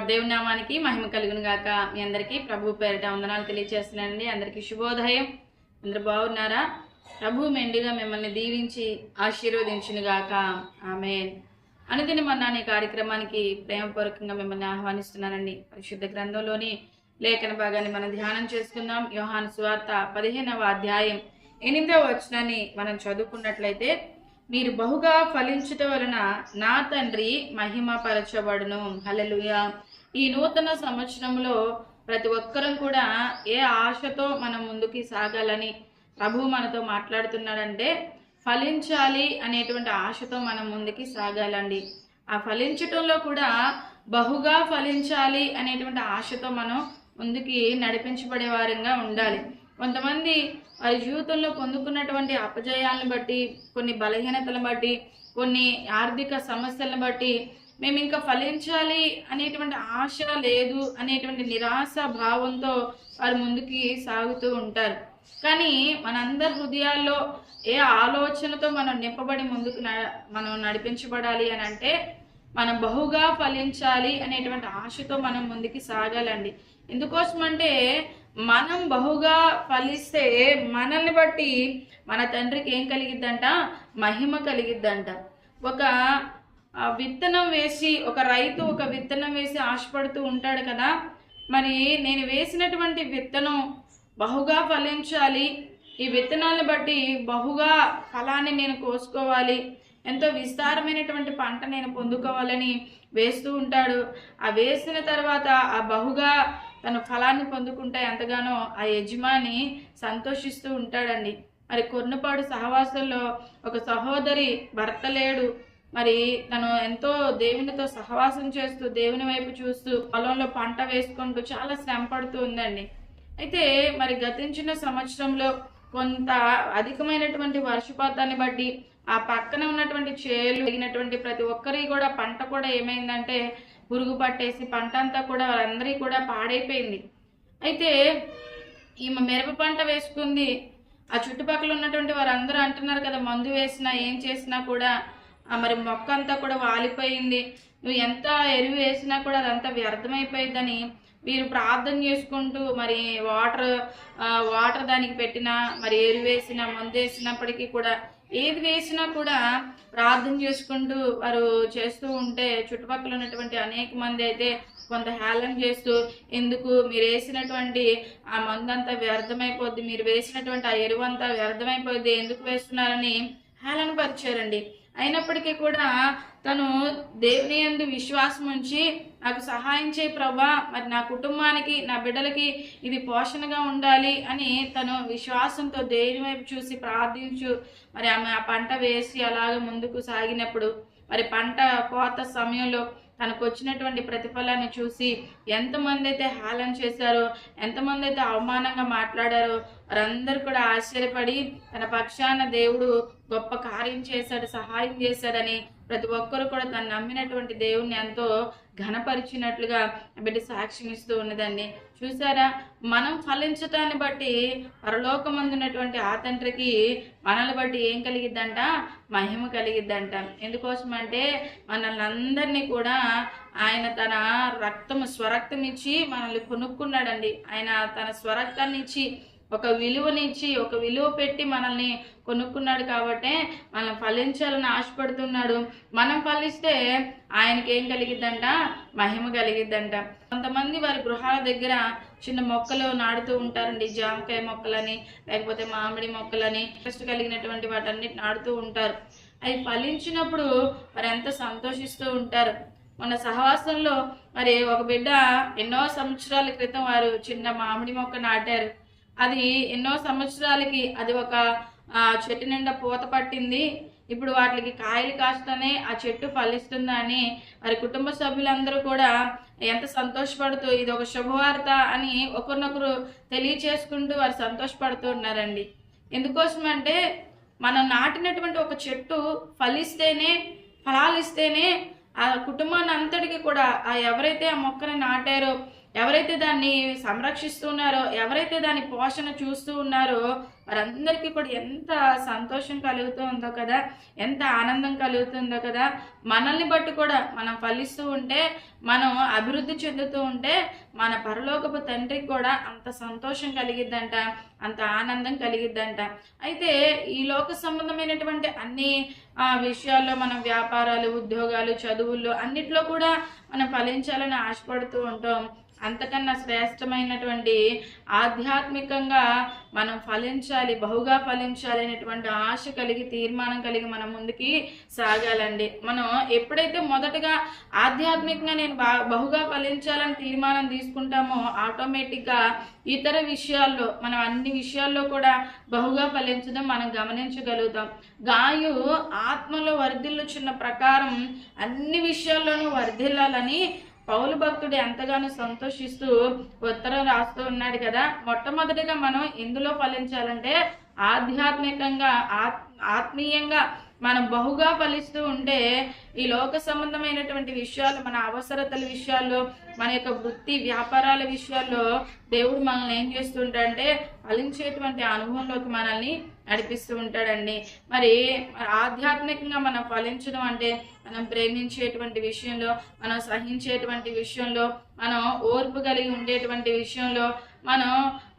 Lord దేవుని నామానికి మహిమ కలుగును గాక. మీ అందరికీ ప్రభు పేరిట వందనాలు తెలియజేస్తున్నానండి అందరికీ శుభోదయం. అందరు బాగున్నారా? ప్రభు మెండుగా మిమ్మల్ని దీవించి ఆశీర్వదించును గాక. ఆమె అనుదిన మొన్న అనే కార్యక్రమానికి ప్రేమపూర్వకంగా మిమ్మల్ని ఆహ్వానిస్తున్నానండి. పరిశుద్ధ గ్రంథంలోని లేఖన భాగాన్ని మనం ధ్యానం చేసుకుందాం యోహాను సువార్త పదిహేనవ అధ్యాయం ఎనిమిదవ వచనాన్ని మనం చదువుకున్నట్లయితే మీరు బహుగా ఫలించుట వలన నా తండ్రి మహిమపరచబడును. హల్లెలూయా. ఈ నూతన సంవత్సరంలో ప్రతి ఒక్కరం కూడా ఏ ఆశతో మనం ముందుకి సాగాలని ప్రభు మనతో మాట్లాడుతున్నాడంటే ఫలించాలి అనేటువంటి ఆశతో మనం ముందుకి సాగాలండి. ఆ ఫలించటంలో కూడా బహుగా ఫలించాలి అనేటువంటి ఆశతో మనం ముందుకి నడిపించబడే వారంగా ఉండాలి. కొంతమంది వారి జీవితంలో పొందుకున్నటువంటి అపజయాలను బట్టి కొన్ని బలహీనతలను బట్టి కొన్ని ఆర్థిక సమస్యలను బట్టి మేము ఇంకా ఫలించాలి అనేటువంటి ఆశ లేదు అనేటువంటి నిరాశ భావంతో వారు ముందుకి సాగుతూ ఉంటారు. కానీ మనందరి హృదయాల్లో ఏ ఆలోచనతో మనం నింపబడి ముందుకు న- మనం నడిపించబడాలి అని అంటే మనం బహుగా ఫలించాలి అనేటువంటి ఆశతో మనం ముందుకు సాగాలండి. ఎందుకోసం అంటే మనం బహుగా ఫలిస్తే మనల్ని బట్టి మన తండ్రికి ఏం కలిగిద్దంట? మహిమ కలిగిద్దంట. ఒక విత్తనం వేసి ఒక రైతు ఒక విత్తనం వేసి ఆశపడుతూ ఉంటాడు కదా. మరి నేను వేసినటువంటి విత్తనం బహుగా ఫలించాలి. ఈ విత్తనాలను బట్టి బహుగా ఫలాన్ని నేను కోసుకోవాలి. ఎంతో విస్తారమైనటువంటి పంట నేను పొందుకోవాలని వేస్తూ ఉంటాడు. ఆ వేసిన తర్వాత ఆ బహుగా తన ఫలాన్ని పొందుకుంటే ఎంతగానో ఆ యజమాని సంతోషిస్తూ ఉంటాడండి. మరి కొర్నపాడు సహవాసంలో ఒక సహోదరి భర్త లేడు. మరి తను ఎంతో దేవునితో సహవాసం చేస్తూ దేవుని వైపు చూస్తూ పొలంలో పంట వేసుకుంటూ చాలా శ్రమ పడుతూ ఉందండి. అయితే మరి గతించిన సంవత్సరంలో కొంత అధికమైనటువంటి వర్షపాతాన్ని బట్టి ఆ పక్కన ఉన్నటువంటి చేలు తగినటువంటి ప్రతి ఒక్కరి కూడా పంట కూడా ఏమైందంటే పురుగు పట్టేసి పంట అంతా కూడా వాళ్ళందరికీ కూడా పాడైపోయింది. అయితే ఈమె మిరప పంట వేసుకుంది ఆ చుట్టుపక్కల ఉన్నటువంటి వారందరూ అంటున్నారు కదా మందు వేసినా ఏం చేసినా కూడా మరి మొక్క అంతా కూడా వాలిపోయింది. నువ్వు ఎంత ఎరువు వేసినా కూడా అదంతా వ్యర్థమైపోయిందని వీరు ప్రార్థన చేసుకుంటూ మరి వాటర్ వాటర్ దానికి పెట్టినా మరి ఎరువు వేసినా మందు వేసినప్పటికీ కూడా ఏది వేసినా కూడా ప్రార్థన చేసుకుంటూ వారు చేస్తూ ఉంటే చుట్టుపక్కల ఉన్నటువంటి అనేక మంది అయితే కొంత హేళన చేస్తూ ఎందుకు? మీరు వేసినటువంటి ఆ మందంతా వ్యర్థమైపోద్ది. మీరు వేసినటువంటి ఆ ఎరువు అంతా వ్యర్థమైపోద్ది. ఎందుకు వేస్తున్నారని హేళన పరిచారండి. అయినప్పటికీ కూడా తను దేవుని యందు విశ్వాసం ఉంచి నాకు సహాయం చేయి ప్రభా. మరి నా కుటుంబానికి నా బిడ్డలకి ఇది పోషణగా ఉండాలి అని తను విశ్వాసంతో దేవుని వైపు చూసి ప్రార్థించు. మరి ఆమె ఆ పంట వేసి అలాగ ముందుకు సాగినప్పుడు మరి పంట కోత సమయంలో తనకు వచ్చినటువంటి ప్రతిఫలాన్ని చూసి ఎంతమంది అయితే హేళన చేశారో ఎంతమంది అయితే అవమానంగా మాట్లాడారో వారందరూ కూడా ఆశ్చర్యపడి తన పక్షాన దేవుడు గొప్ప కార్యం చేశాడు సహాయం చేశాడని ప్రతి ఒక్కరు కూడా తను నమ్మినటువంటి దేవుణ్ణి ఎంతో ఘనపరిచినట్లుగా బిడ్డ సాక్ష్యం ఇస్తూ ఉన్నదండి. చూసారా? మనం ఫలించటాన్ని బట్టి పరలోకమందున్నటువంటి ఆ తండ్రికి మనల్ని బట్టి ఏం కలిగిద్దంట? మహిమ కలిగిద్దంట. ఎందుకోసం అంటే మనల్ని అందరినీ కూడా ఆయన తన రక్తము స్వరక్తం ఇచ్చి మనల్ని కొనుక్కున్నాడండి. ఆయన తన స్వరక్తాన్ని ఇచ్చి ఒక విలువనిచ్చి ఒక విలువ పెట్టి మనల్ని కొనుక్కున్నాడు కాబట్టే మనం ఫలించాలని ఆశపడుతున్నాడు. మనం ఫలిస్తే ఆయనకి ఏం కలిగిద్దంట? మహిమ కలిగిద్దంట. కొంతమంది వారి గృహాల దగ్గర చిన్న మొక్కలు నాడుతూ ఉంటారండి. జామకాయ మొక్కలని లేకపోతే మామిడి మొక్కలని ఇంట్రెస్ట్ కలిగినటువంటి వాటన్నిటి నాడుతూ ఉంటారు. అవి ఫలించినప్పుడు వారు ఎంత సంతోషిస్తూ ఉంటారు. మన సహవాసంలో మరి ఒక బిడ్డ ఎన్నో సంవత్సరాల క్రితం వారు చిన్న మామిడి మొక్క నాటారు. అది ఎన్నో సంవత్సరాలకి అది ఒక చెట్టు నిండా పూత పట్టింది. ఇప్పుడు వాటికి కాయలు కాస్తూనే ఆ చెట్టు ఫలిస్తుందని వారి కుటుంబ సభ్యులందరూ కూడా ఎంత సంతోషపడుతూ ఇది ఒక శుభవార్త అని ఒకరినొకరు తెలియచేసుకుంటూ వారు సంతోషపడుతూ ఉన్నారండి. ఎందుకోసం అంటే మనం నాటినటువంటి ఒక చెట్టు ఫలిస్తేనే ఫలాలు ఇస్తేనే ఆ కుటుంబాన్ని అంతటికి కూడా ఆ ఎవరైతే ఆ మొక్కని నాటారో ఎవరైతే దాన్ని సంరక్షిస్తున్నారో ఎవరైతే దాని పోషణ చూస్తూ ఉన్నారో వారందరికీ కూడా ఎంత సంతోషం కలుగుతూ ఉందో కదా ఎంత ఆనందం కలుగుతుందో కదా మనల్ని బట్టి కూడా మనం ఫలిస్తూ ఉంటే మనం అభివృద్ధి చెందుతూ ఉంటే మన పరలోకపు తండ్రికి కూడా అంత సంతోషం కలిగిద్దంట అంత ఆనందం కలిగిద్దంట. అయితే ఈ లోక సంబంధమైనటువంటి అన్ని విషయాల్లో మనం వ్యాపారాలు ఉద్యోగాలు చదువుల్లో అన్నిట్లో కూడా మనం ఫలించాలని ఆశపడుతూ ఉంటాం. అంతకన్నా శ్రేష్టమైనటువంటి ఆధ్యాత్మికంగా మనం ఫలించాలి బహుగా ఫలించాలి అనేటువంటి ఆశ కలిగి తీర్మానం కలిగి మనం ముందుకి సాగాలండి. మనం ఎప్పుడైతే మొదటగా ఆధ్యాత్మికంగా నేను బా బహుగా ఫలించాలని తీర్మానం తీసుకుంటామో ఆటోమేటిక్గా ఇతర విషయాల్లో మనం అన్ని విషయాల్లో కూడా బహుగా ఫలించడం మనం గమనించగలుగుతాం. గాయు ఆత్మలో వర్ధిల్లుచున్న ప్రకారం అన్ని విషయాల్లోనూ వర్ధిల్లాలని పౌలు భక్తుడు ఎంతగానో సంతోషిస్తూ ఉత్తరం రాస్తూ ఉన్నాడు కదా. మొట్టమొదటిగా మనం ఎందులో ఫలించాలంటే ఆధ్యాత్మికంగా ఆత్ ఆత్మీయంగా మనం బహుగా ఫలిస్తూ ఉంటే ఈ లోక సంబంధమైనటువంటి విషయాలు మన అవసరతల విషయాల్లో మన యొక్క వృత్తి వ్యాపారాల విషయాల్లో దేవుడు మనల్ని ఏం చేస్తుంటాడంటే ఫలించేటువంటి అనుభవంలోకి మనల్ని నడిపిస్తూ ఉంటాడండి. మరి ఆధ్యాత్మికంగా మనం ఫలించడం అంటే మనం ప్రేమించేటువంటి విషయంలో మనం సహించేటువంటి విషయంలో మనం ఓర్పు కలిగి ఉండేటువంటి విషయంలో మనం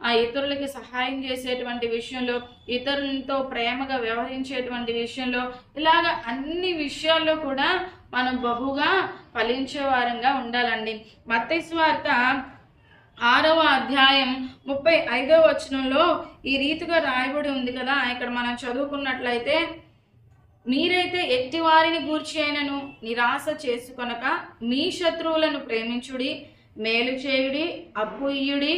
ఆ ఇతరులకి సహాయం చేసేటువంటి విషయంలో ఇతరులతో ప్రేమగా వ్యవహరించేటువంటి విషయంలో ఇలాగ అన్ని విషయాల్లో కూడా మనం బహుగా ఫలించే వారంగా ఉండాలండి. మత్స్య వార్త ఆరవ అధ్యాయం ముప్పై ఐదవ వచనంలో ఈ రీతిగా రాయబడి ఉంది కదా. ఇక్కడ మనం చదువుకున్నట్లయితే మీరైతే ఎట్టి వారిని గూర్చి అయినను నిరాశ చేసుకొనక మీ శత్రువులను ప్రేమించుడి మేలు చేయుడి అప్పు ఇయ్యుడి.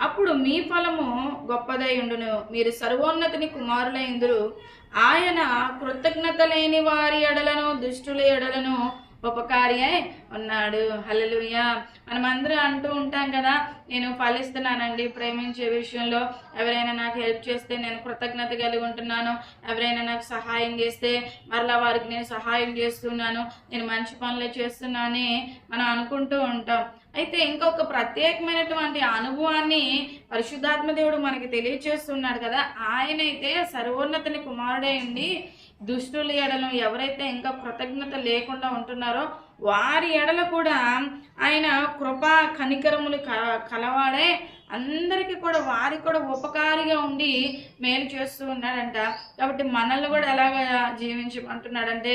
అప్పుడు మీ ఫలము గొప్పదై ఉండును. మీరు సర్వోన్నతిని కుమారులైందురు ఆయన కృతజ్ఞత లేని వారి ఎడలను దుష్టుల ఎడలను ఉపకారి అయి ఉన్నాడు. హల్లెలూయా. మనమందరూ అంటూ ఉంటాం కదా నేను ఫలిస్తున్నానండి ప్రేమించే విషయంలో. ఎవరైనా నాకు హెల్ప్ చేస్తే నేను కృతజ్ఞత కలిగి ఉంటున్నాను. ఎవరైనా నాకు సహాయం చేస్తే మరలా వారికి నేను సహాయం చేస్తున్నాను. నేను మంచి పనులు చేస్తున్నానని మనం అనుకుంటూ ఉంటాం. అయితే ఇంకొక ప్రత్యేకమైనటువంటి అనుభవాన్ని పరిశుద్ధాత్మ దేవుడు మనకి తెలియచేస్తున్నాడు కదా. ఆయనైతే సర్వోన్నతిని కుమారుడై ఉండి దుష్టుల ఎడలు ఎవరైతే ఇంకా కృతజ్ఞత లేకుండా ఉంటున్నారో వారి ఎడల కూడా ఆయన కృపా కనికరములు క- కలవాడే అందరికీ కూడా వారికి కూడా ఉపకారిగా ఉండి మేలు చేస్తూ ఉన్నాడంట. కాబట్టి మనల్ని కూడా ఎలాగ జీవించమంటున్నాడంటే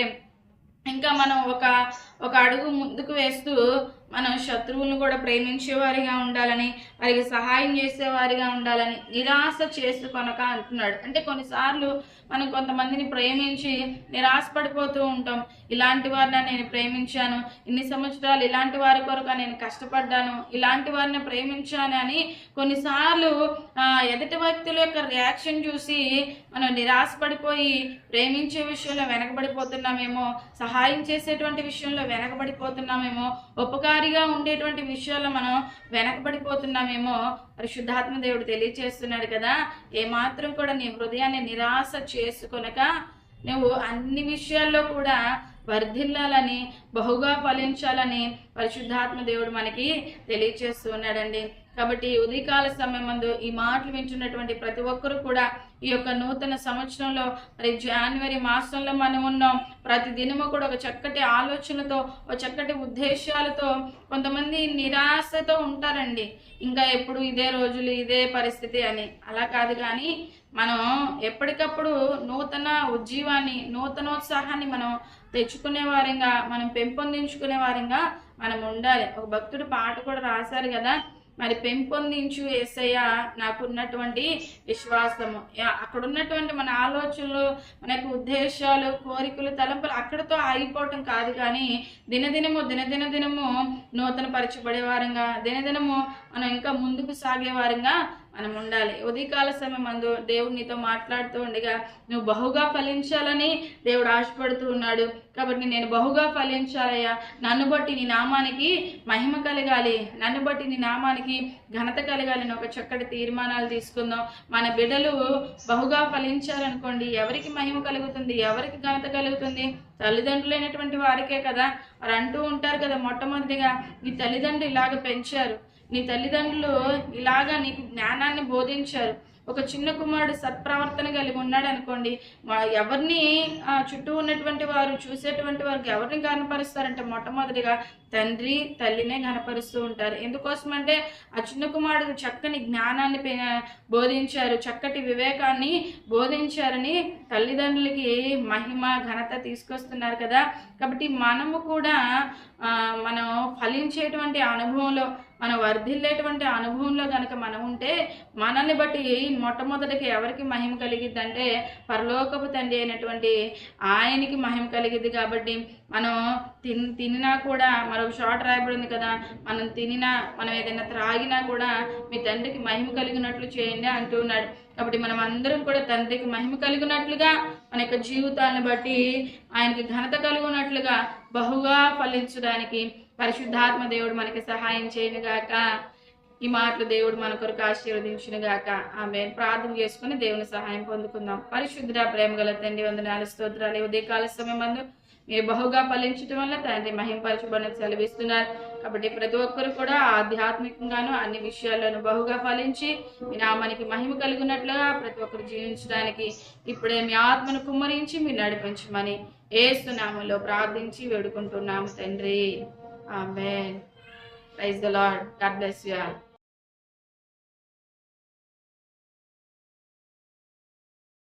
ఇంకా మనం ఒక ఒక అడుగు ముందుకు వేస్తూ మనం శత్రువులను కూడా ప్రేమించేవారిగా ఉండాలని వారికి సహాయం చేసేవారిగా ఉండాలని నిరాశ చేసుకొనక అంటున్నాడు. అంటే కొన్నిసార్లు మనం కొంతమందిని ప్రేమించి నిరాశపడిపోతూ ఉంటాం. ఇలాంటి వారిని నేను ప్రేమించాను. ఇన్ని సంవత్సరాలు ఇలాంటి వారి కొరకు నేను కష్టపడ్డాను. ఇలాంటి వారిని ప్రేమించాను అని కొన్నిసార్లు ఎదుటి వ్యక్తుల యొక్క రియాక్షన్ చూసి మనం నిరాశపడిపోయి ప్రేమించే విషయంలో వెనకబడిపోతున్నామేమో సహాయం చేసేటువంటి విషయంలో వెనకబడిపోతున్నామేమో ఉపకారం ఉపకారిగా ఉండేటువంటి విషయాల్లో మనం వెనకబడిపోతున్నామేమో పరిశుద్ధాత్మ దేవుడు తెలియచేస్తున్నాడు కదా. ఏమాత్రం కూడా నీ హృదయాన్ని నిరాశ చేసుకొనక నువ్వు అన్ని విషయాల్లో కూడా వర్ధిల్లాలని బహుగా ఫలించాలని పరిశుద్ధాత్మ దేవుడు మనకి తెలియచేస్తూ ఉన్నాడండి కాబట్టి ఉదయకాల ఉదయకాల సమయమందు ఈ మాటలు వింటున్నటువంటి ప్రతి ఒక్కరూ కూడా ఈ యొక్క నూతన సంవత్సరంలో మరి జనవరి మాసంలో మనం ఉన్నాం. ప్రతి దినము కూడా ఒక చక్కటి ఆలోచనతో ఒక చక్కటి ఉద్దేశాలతో కొంతమంది నిరాశతో ఉంటారండి. ఇంకా ఎప్పుడు ఇదే రోజులు ఇదే పరిస్థితి అని. అలా కాదు కానీ మనం ఎప్పటికప్పుడు నూతన ఉజ్జీవాన్ని నూతనోత్సాహాన్ని మనం తెచ్చుకునే వారంగా మనం పెంపొందించుకునే వారంగా మనం ఉండాలి. ఒక భక్తుడు పాట కూడా రాశారు కదా మరి పెంపొందించు ఏసయ్య నాకున్నటువంటి విశ్వాసము. యా- అక్కడ ఉన్నటువంటి మన ఆలోచనలు మన యొక్క ఉద్దేశాలు కోరికలు తలంపులు అక్కడతో ఆగిపోవటం కాదు కానీ దినదినము దినదిన దినము నూతన పరచబడే వారంగా దినదినము మనం ఇంకా ముందుకు సాగే వారంగా మనం ఉండాలి. ఉదయకాల సమయం అందు దేవుడు నీతో మాట్లాడుతూ ఉండగా నువ్వు బహుగా ఫలించాలని దేవుడు ఆశపడుతూ ఉన్నాడు. కాబట్టి నేను బహుగా ఫలించాలయ్యా. నన్ను బట్టి నీ నామానికి మహిమ కలగాలి. నన్ను బట్టి నీ నామానికి ఘనత కలగాలి అని ఒక చక్కటి తీర్మానాలు తీసుకుందాం. మన బిడ్డలు బహుగా ఫలించాలనుకోండి ఎవరికి మహిమ కలుగుతుంది ఎవరికి ఘనత కలుగుతుంది? తల్లిదండ్రులైనటువంటి వారికే కదా. వారు అంటూ ఉంటారు కదా మొట్టమొదటిగా నీ తల్లిదండ్రులు ఇలాగ పెంచారు. నీ తల్లిదండ్రులు ఇలాగా నీకు జ్ఞానాన్ని బోధించారు. ఒక చిన్న కుమారుడు సత్ప్రవర్తన కలిగి ఉన్నాడు అనుకోండి ఎవరిని చుట్టూ ఉన్నటువంటి వారు చూసేటువంటి వారికి ఎవరిని కనపరుస్తారంటే మొట్టమొదటిగా తండ్రి తల్లినే కనపరుస్తూ ఉంటారు. ఎందుకోసం అంటే ఆ చిన్న కుమారుడు చక్కని జ్ఞానాన్ని బోధించారు చక్కటి వివేకాన్ని బోధించారని తల్లిదండ్రులకి మహిమ ఘనత తీసుకొస్తున్నారు కదా. కాబట్టి మనము కూడా మనం ఫలించేటువంటి అనుభవంలో మనం వర్ధిల్లేటువంటి అనుభవంలో కనుక మనం ఉంటే మనల్ని బట్టి మొట్టమొదటికి ఎవరికి మహిమ కలిగిద్ది అంటే పరలోకపు తండ్రి అయినటువంటి ఆయనకి మహిమ కలిగిద్ది కాబట్టి మనం తిన్ తినినా కూడా మరొక షార్ట్ రాయబడింది కదా మనం తినినా మనం ఏదైనా త్రాగినా కూడా మీ తండ్రికి మహిమ కలిగినట్లు చేయండి అంటూ ఉన్నాడు. కాబట్టి మనం అందరం కూడా తండ్రికి మహిమ కలిగినట్లుగా మన యొక్క జీవితాలను బట్టి ఆయనకి ఘనత కలుగునట్లుగా బహుగా ఫలించడానికి పరిశుద్ధాత్మ దేవుడు మనకి సహాయం చేయను గాక. ఈ మాటలు దేవుడు మన కొరకు ఆశీర్వదించును గాక. ఆమె ప్రార్థన చేసుకుని దేవుని సహాయం పొందుకుందాం. పరిశుద్ధ ప్రేమ గల తండ్రి వందనాలు స్తోత్రాలు. ఉదయకాల సమయం మందు మీరు బహుగా ఫలించడం వల్ల తండ్రి మహింపరచబడిన సెలవిస్తున్నారు. కాబట్టి ప్రతి ఒక్కరు కూడా ఆధ్యాత్మికంగాను అన్ని విషయాల్లోనూ బహుగా ఫలించి మీ నామానికి మహిమ కలిగినట్లుగా ప్రతి ఒక్కరు జీవించడానికి ఇప్పుడే మీ ఆత్మను కుమ్మరించి మీరు నడిపించమని ఏసునామంలో ప్రార్థించి వేడుకుంటున్నాము తండ్రి. Amen praise the Lord. God bless you all.